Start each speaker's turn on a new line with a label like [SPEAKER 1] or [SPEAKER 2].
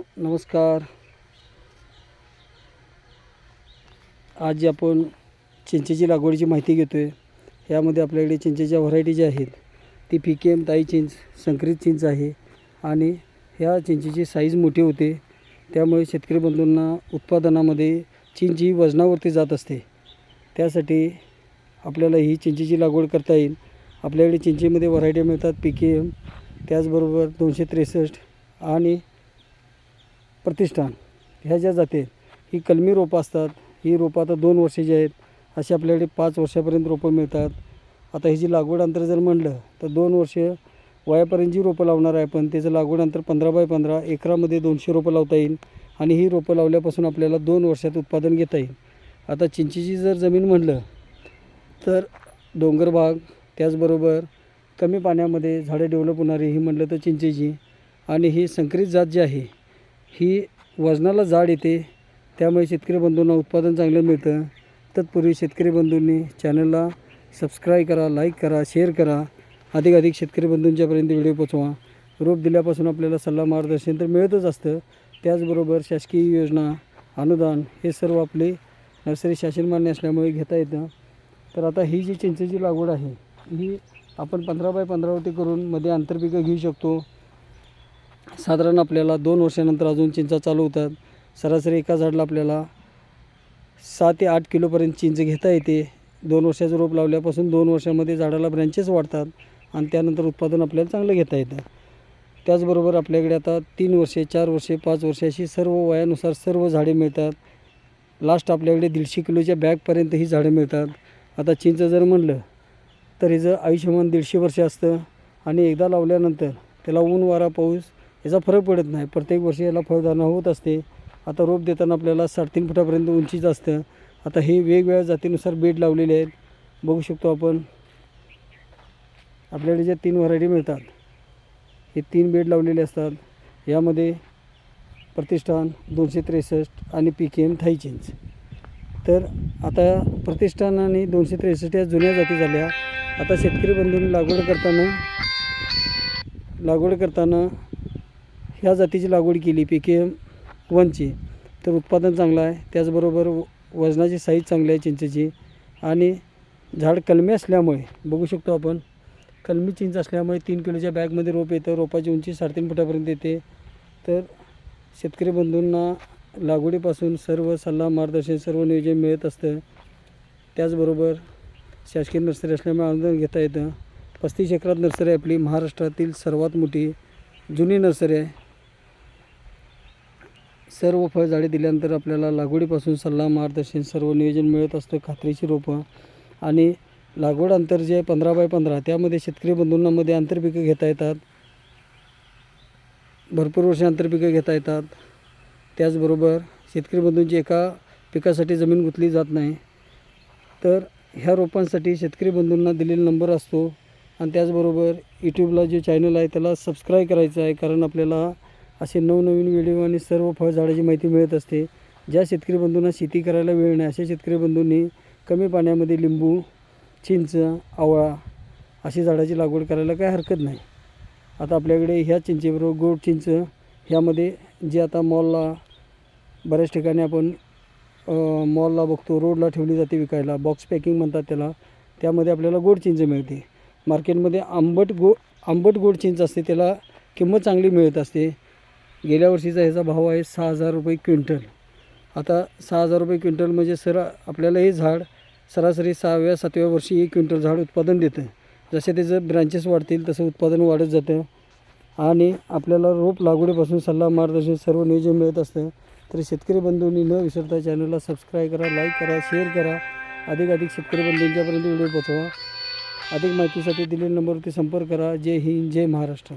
[SPEAKER 1] नमस्कार. आज जी आपण चिंचेची लागवडीची माहिती घेतो आहे यामध्ये आपल्याकडे चिंचेच्या व्हरायटी ज्या आहेत ती पी के एम ताई चिंच संकरित चिंच आहे आणि ह्या चिंचेची साईज मोठी होते. त्यामुळे शेतकरी बंधूंना उत्पादनामध्ये चिंच ही वजनावरती जात असते. त्यासाठी आपल्याला ही चिंचेची लागवड करता येईल. आपल्याकडे चिंचेमध्ये व्हरायटी मिळतात पी के एम त्याचबरोबर दोनशे त्रेसष्ट आणि प्रतिष्ठान ह्या ज्या जाते ही कलमी रोपं असतात ही रोपं आता दोन वर्षाची आहेत अशी आपल्याकडे पाच वर्षापर्यंत रोपं मिळतात. आता ही जी लागवड अंतर जर म्हणलं तर दोन वर्ष वयापर्यंत जी रोपं लावणार आहे आपण त्याचं लागवड अंतर पंधरा बाय पंधरा एकरामध्ये दोनशे रोपं लावता येईल आणि ही रोपं लावल्यापासून आपल्याला दोन वर्षात उत्पादन घेता येईल. आता चिंचेची जर जमीन म्हणलं तर डोंगर भाग त्याचबरोबर कमी पाण्यामध्ये झाडं डेव्हलप होणारी ही म्हणलं तर चिंचेची आणि ही संकरित जात जी आहे ही वजनाला जाड येते. त्यामुळे शेतकरी बंधूंना उत्पादन चांगलं मिळतं. तत्पूर्वी शेतकरी बंधूंनी चॅनलला सबस्क्राईब करा लाईक करा शेअर करा. अधिकाधिक शेतकरी बंधूंच्यापर्यंत व्हिडिओ पोचवा. रोप दिल्यापासून आपल्याला सल्ला मार्गदर्शन तर मिळतच असतं. त्याचबरोबर शासकीय योजना अनुदान हे सर्व आपले नर्सरी शासन मान्य असल्यामुळे घेता येतं. तर आता ही जी चिंचेची लागवड आहे ही आपण पंधरा बाय पंधरावरती करून मध्ये आंतरपिकं घेऊ शकतो. साधारण आपल्याला दोन वर्षानंतर अजून चिंचा चालू होतात. सरासरी एका झाडला आपल्याला सहा ते आठ किलोपर्यंत चिंच घेता येते. दोन वर्षाचं रोप लावल्यापासून दोन वर्षामध्ये झाडाला ब्रँचेस वाढतात आणि त्यानंतर उत्पादन आपल्याला चांगलं घेता येतं. त्याचबरोबर आपल्याकडे आता तीन वर्षे चार वर्षे पाच वर्षे अशी सर्व वयानुसार सर्व झाडे मिळतात. लास्ट आपल्याकडे दीडशे किलोच्या बॅगपर्यंत ही झाडं मिळतात. आता चिंच जर म्हणलं तर हिचं आयुष्यमान दीडशे वर्ष असतं आणि एकदा लावल्यानंतर त्याला ऊन वारा पाऊस याचा फरक पडत नाही. प्रत्येक वर्षी याला फळधारणा होत असते. आता रोप देताना आपल्याला साडेतीन फुटापर्यंत उंचीचं असतं. आता हे वेगवेगळ्या जातीनुसार बेड लावलेले आहेत. बघू शकतो आपण. आपल्याकडे ज्या तीन व्हरायटी मिळतात हे तीन बेड लावलेले असतात. यामध्ये प्रतिष्ठान दोनशे त्रेसष्ट आणि पी के एम थाई चिंच. तर आता प्रतिष्ठान आणि दोनशे त्रेसष्ट या जुन्या जाती झाल्या. आता शेतकरी बंधूंनी लागवड करताना लागवड करताना ह्या जातीची लागवड केली पी के वनची तर उत्पादन चांगलं आहे. त्याचबरोबर व- वजनाची साईज चांगली आहे चिंचेची. आणि झाड कलमी असल्यामुळे बघू शकतो आपण कलमी चिंच असल्यामुळे तीन किलोच्या बॅगमध्ये रोप येतं. रोपाची उंची साडेतीन फुटापर्यंत येते. तर शेतकरी बंधूंना लागवडीपासून सर्व सल्ला मार्गदर्शन सर्व नियोजन मिळत असतं. त्याचबरोबर शासकीय नर्सरी असल्यामुळे अनुदान घेता येतं. पस्तीस एकरात नर्सरी आहे आपली. महाराष्ट्रातील सर्वात मोठी जुनी नर्सरी आहे. सर्व फळझाडे दिल्यानंतर आपल्याला लागवडीपासून सल्ला मार्गदर्शन सर्व नियोजन मिळत असतं. खात्रीची रोपं आणि लागवड अंतर जे आहे पंधरा बाय पंधरा त्यामध्ये शेतकरी बंधूंनामध्ये आंतरपिकं घेता येतात. भरपूर वर्ष आंतरपिकं घेता येतात. त्याचबरोबर शेतकरी बंधूंची एका पिकासाठी जमीन गुंतली जात नाही. तर ह्या रोपांसाठी शेतकरी बंधूंना दिलेला नंबर असतो. आणि त्याचबरोबर यूट्यूबला जे चॅनल आहे त्याला सबस्क्राईब करायचं आहे कारण आपल्याला असे नवनवीन व्हिडिओ आणि सर्व फळझाडाची माहिती मिळत असते. ज्या शेतकरी बंधूंना शेती करायला वेळ नाही अशा शेतकरी बंधूंनी कमी पाण्यामध्ये लिंबू चिंच आवळा अशी झाडाची लागवड करायला काही हरकत नाही. आता आपल्याकडे ह्या चिंचेबरोबर गोड चिंच ह्यामध्ये जे आता मॉलला बऱ्याच ठिकाणी आपण मॉलला बघतो रोडला ठेवली जाते विकायला बॉक्स पॅकिंग म्हणतात त्याला त्यामध्ये आपल्याला गोड चिंच मिळते. मार्केटमध्ये आंबट गो आंबट गोड चिंच असते त्याला किंमत चांगली मिळत असते. गेल्या वर्षीचा ह्याचा भाव आहे सहा हजार रुपये क्विंटल. आता सहा हजार रुपये क्विंटल म्हणजे सर आपल्याला हे झाड सरासरी सहाव्या सातव्या वर्षी एक क्विंटल झाड उत्पादन देतं. जसे त्याचं ब्रँचेस वाढतील तसं उत्पादन वाढत जातं. आणि आपल्याला रोप लागवडीपासून सल्ला मार्गदर्शन सर्व नियोजन मिळत असतं. तर शेतकरी बंधूंनी न विसरता चॅनलला सबस्क्राईब करा लाईक करा शेअर करा. अधिक अधिक शेतकरी बंधूंच्यापर्यंत व्हिडिओ पोचवा अधिक माहितीसाठी दिलेल्या नंबरवरती संपर्क करा. जय हिंद जय महाराष्ट्र.